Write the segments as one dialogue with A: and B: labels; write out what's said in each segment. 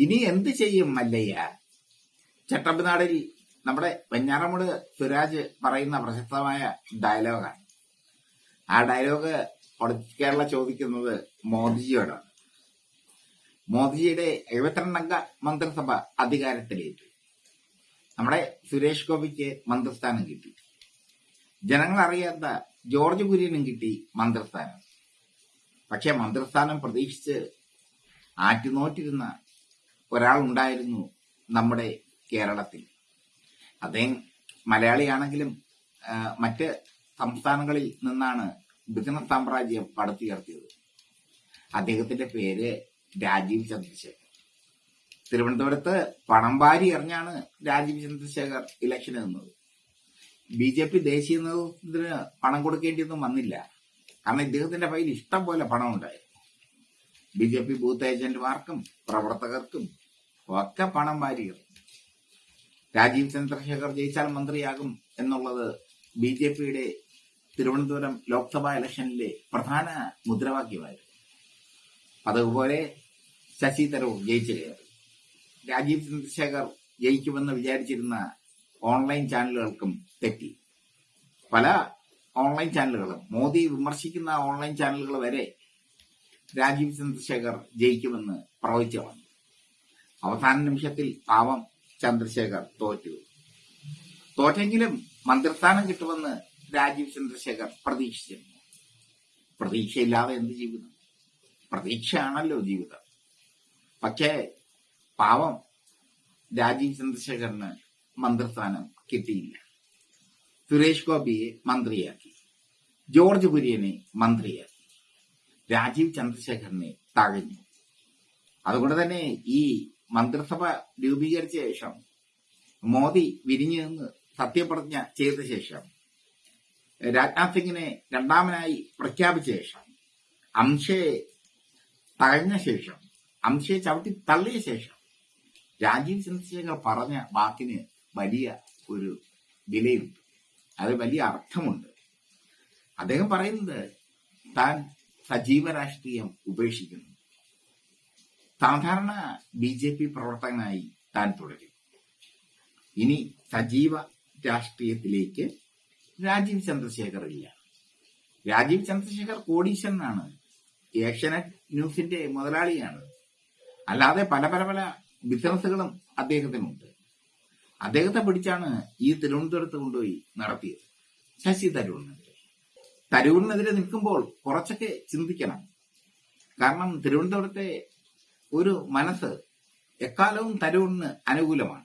A: ഇനി എന്ത് ചെയ്യും മല്ലയ്യ? ചട്ടമ്പിനാടിൽ നമ്മുടെ വെഞ്ഞാറമൂട് സുരാജ് പറയുന്ന പ്രശസ്തമായ ഡയലോഗാണ്. ആ ഡയലോഗ് കേരള ചോദിക്കുന്നത് മോദിജിയോടാണ്. മോദിജിയുടെ എഴുപത്തിരണ്ടംഗ മന്ത്രിസഭ അധികാരത്തിലേറ്റു. നമ്മുടെ സുരേഷ് ഗോപിക്ക് മന്ത്രിസ്ഥാനം കിട്ടി. ജനങ്ങൾ അറിയാത്ത ജോർജ് കുര്യനും കിട്ടി മന്ത്രിസ്ഥാനം. പക്ഷെ മന്ത്രിസ്ഥാനം പ്രതീക്ഷിച്ച് ആറ്റുനോറ്റിരുന്ന ഒരാളുണ്ടായിരുന്നു നമ്മുടെ കേരളത്തിൽ. അദ്ദേഹം മലയാളിയാണെങ്കിലും മറ്റ് സംസ്ഥാനങ്ങളിൽ നിന്നാണ് ബിസിനസ് സാമ്രാജ്യം പടുത്തുയർത്തിയത്. അദ്ദേഹത്തിന്റെ പേര് രാജീവ് ചന്ദ്രശേഖർ. തിരുവനന്തപുരത്ത് പണം വാരി എറിഞ്ഞാണ് രാജീവ് ചന്ദ്രശേഖർ ഇലക്ഷന് നിന്നത്. ബി ജെ പി ദേശീയ നേതൃത്വത്തിന് പണം കൊടുക്കേണ്ടിയൊന്നും വന്നില്ല. കാരണം ഇദ്ദേഹത്തിന്റെ കയ്യിൽ ഇഷ്ടം പോലെ പണം ഉണ്ടായിരുന്നു ബി ജെ പി ബൂത്ത് ഏജന്റുമാർക്കും പ്രവർത്തകർക്കും ഒക്കെ പണം വാരിയർ രാജീവ് ചന്ദ്രശേഖർ ജയിച്ചാൽ മന്ത്രിയാകും എന്നുള്ളത് ബി ജെ പിയുടെ തിരുവനന്തപുരം ലോക്സഭാ ഇലക്ഷനിലെ പ്രധാന മുദ്രാവാക്യമായിരുന്നു. അതുപോലെ ശശി തരൂർ ജയിച്ചു കയറി രാജീവ് ചന്ദ്രശേഖർ ജയിക്കുമെന്ന് വിചാരിച്ചിരുന്ന ഓൺലൈൻ ചാനലുകൾക്കും തെറ്റി. പല ഓൺലൈൻ ചാനലുകളും മോദി വിമർശിക്കുന്ന ഓൺലൈൻ ചാനലുകൾ വരെ രാജീവ് ചന്ദ്രശേഖർ ജയിക്കുമെന്ന് പ്രവചിച്ചു അവസാന നിമിഷത്തിൽ പാവം ചന്ദ്രശേഖർ തോറ്റു. തോറ്റെങ്കിലും മന്ത്രിസ്ഥാനം കിട്ടുമെന്ന് രാജീവ് ചന്ദ്രശേഖർ പ്രതീക്ഷിച്ചിരുന്നു. പ്രതീക്ഷയില്ലാതെ എന്ത് ജീവിതം? പ്രതീക്ഷയാണല്ലോ ജീവിതം. പക്ഷേ പാവം രാജീവ് ചന്ദ്രശേഖറിന് മന്ത്രിസ്ഥാനം കിട്ടിയില്ല. സുരേഷ് ഗോപിയെ മന്ത്രിയാക്കി. ജോർജ് കുര്യനെ മന്ത്രിയാക്കി. രാജീവ് ചന്ദ്രശേഖറിനെ തഴഞ്ഞു. അതുകൊണ്ട് തന്നെ ഈ മന്ത്രിസഭ രൂപീകരിച്ച ശേഷം മോദി വിരിഞ്ഞു നിന്ന് സത്യപ്രതിജ്ഞ ചെയ്ത ശേഷം രാജ്നാഥ് സിംഗിനെ രണ്ടാമനായി പ്രഖ്യാപിച്ച ശേഷം അംശയെ തഴഞ്ഞ ശേഷം അംശയെ ചവിട്ടി തള്ളിയ ശേഷം രാജീവ് ചന്ദ്രശേഖർ പറഞ്ഞ വാക്കിന് വലിയ ഒരു വിലയുണ്ട്. അത് വലിയ അർത്ഥമുണ്ട്. അദ്ദേഹം പറയുന്നത് താൻ സജീവ രാഷ്ട്രീയം ഉപേക്ഷിക്കുന്നു. സാധാരണ ബി ജെ പി പ്രവർത്തകനായി താൻ തുടരും. ഇനി സജീവ രാഷ്ട്രീയത്തിലേക്ക് രാജീവ് ചന്ദ്രശേഖർ ഇല്ല. രാജീവ് ചന്ദ്രശേഖർ കോടീശ്വരനാണ് ഏഷ്യാനെറ്റ് ന്യൂസിന്റെ മുതലാളിയാണ്. അല്ലാതെ പല പല പല ബിസിനസ്സുകളും അദ്ദേഹത്തിനുണ്ട്. അദ്ദേഹത്തെ പിടിച്ചാണ് ഈ തിരുവനന്തപുരത്ത് കൊണ്ടുപോയി നടത്തിയത്. ശശി തരൂരിനെതിരെ തരൂരിനെതിരെ നിൽക്കുമ്പോൾ കുറച്ചൊക്കെ ചിന്തിക്കണം. കാരണം തിരുവനന്തപുരത്തെ ഒരു മനസ്സ് എക്കാലവും തരൂരിന് അനുകൂലമാണ്.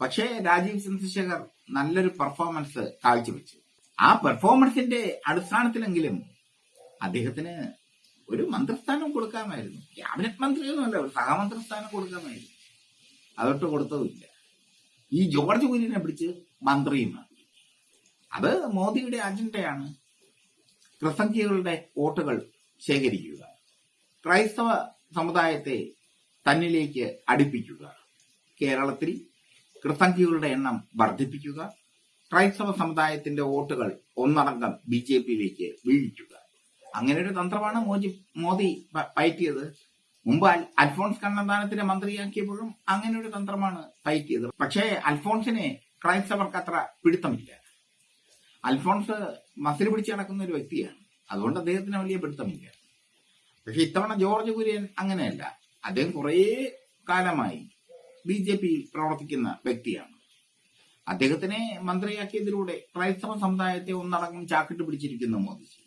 A: പക്ഷേ രാജീവ് ചന്ദ്രശേഖർ നല്ലൊരു പെർഫോമൻസ് കാഴ്ചവെച്ചു. ആ പെർഫോമൻസിന്റെ അടിസ്ഥാനത്തിലെങ്കിലും അദ്ദേഹത്തിന് ഒരു മന്ത്രിസ്ഥാനം കൊടുക്കാമായിരുന്നു. ക്യാബിനറ്റ് മന്ത്രിയൊന്നുമല്ല ഒരു സഹമന്ത്രിസ്ഥാനം കൊടുക്കാമായിരുന്നു. അതൊട്ട് കൊടുത്തതുമില്ല. ഈ ജോർജ് കുര്യനെ പിടിച്ച് മന്ത്രിയുമാക്കി അത് മോദിയുടെ അജണ്ടയാണ്. ക്രിസംഖ്യകളുടെ വോട്ടുകൾ ശേഖരിക്കുക. ക്രൈസ്തവ സമുദായത്തെ തന്നിലേക്ക് അടുപ്പിക്കുക. കേരളത്തിൽ ക്രിസംഖ്യകളുടെ എണ്ണം വർദ്ധിപ്പിക്കുക. ക്രൈസ്തവ സമുദായത്തിന്റെ വോട്ടുകൾ ഒന്നടങ്കം ബി ജെ പിയിലേക്ക് വീഴിക്കുക. അങ്ങനെ ഒരു തന്ത്രമാണ് മോദി മോദി പയറ്റിയത്. മുമ്പ് അൽഫോൺസ് കണ്ണന്താനത്തിന്റെ മന്ത്രിയാക്കിയപ്പോഴും അങ്ങനെ ഒരു തന്ത്രമാണ് പയറ്റിയത്. പക്ഷേ അൽഫോൺസിനെ ക്രൈസ്തവർക്ക് അത്ര പിടുത്തമില്ല. അൽഫോൺസ് മസിൽ പിടിച്ച് നടക്കുന്ന ഒരു വ്യക്തിയാണ്. അതുകൊണ്ട് അദ്ദേഹത്തിന് വലിയ പിടുത്തമില്ല. പക്ഷെ ഇത്തവണ ജോർജ് കുര്യൻ അങ്ങനെയല്ല. അദ്ദേഹം കുറേ കാലമായി ബി ജെ പി പ്രവർത്തിക്കുന്ന വ്യക്തിയാണ്. അദ്ദേഹത്തിനെ മന്ത്രിയാക്കിയതിലൂടെ ക്രൈസ്തവ സമുദായത്തെ ഒന്നടങ്കം ചാക്കിട്ട് പിടിച്ചിരിക്കുന്നു മോദിജി.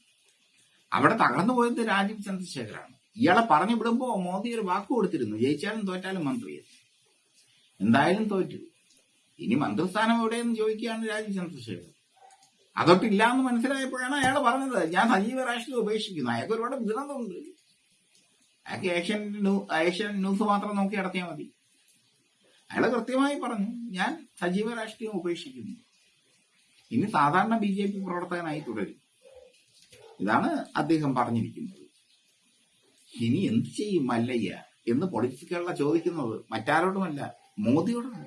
A: അവിടെ തകർന്നു പോയത് രാജീവ് ചന്ദ്രശേഖരാണ്. ഇയാളെ പറഞ്ഞു വിടുമ്പോ മോദി ഒരു വാക്ക് കൊടുത്തിരുന്നു ജയിച്ചാലും തോറ്റാലും മന്ത്രിയെന്ന് എന്തായാലും തോറ്റു. ഇനി മന്ത്രിസ്ഥാനം എവിടെയെന്ന് ചോദിക്കുകയാണ് രാജീവ് ചന്ദ്രശേഖർ അതൊട്ടില്ല എന്ന് മനസ്സിലായപ്പോഴാണ് അയാൾ പറഞ്ഞത് ഞാൻ സജീവ രാഷ്ട്രീയം ഉപേക്ഷിക്കുന്നു അയാൾക്ക് ഒരുപാട് അയാൾക്ക് ഏഷ്യൻ ഏഷ്യൻ ന്യൂസ് മാത്രം നോക്കി നടത്തിയാൽ മതി. അയാൾ കൃത്യമായി പറഞ്ഞു ഞാൻ സജീവ രാഷ്ട്രീയം ഉപേക്ഷിക്കുന്നു. ഇനി സാധാരണ ബി ജെ പി പ്രവർത്തകനായി തുടരും. ഇതാണ് അദ്ദേഹം പറഞ്ഞിരിക്കുന്നത്. ഇനി എന്ത് ചെയ്യും മല്ലയ്യ? എന്ന് പൊളിറ്റിക്കലുള്ള ചോദിക്കുന്നത് മറ്റാരോടുമല്ല മോദിയോടാണ്.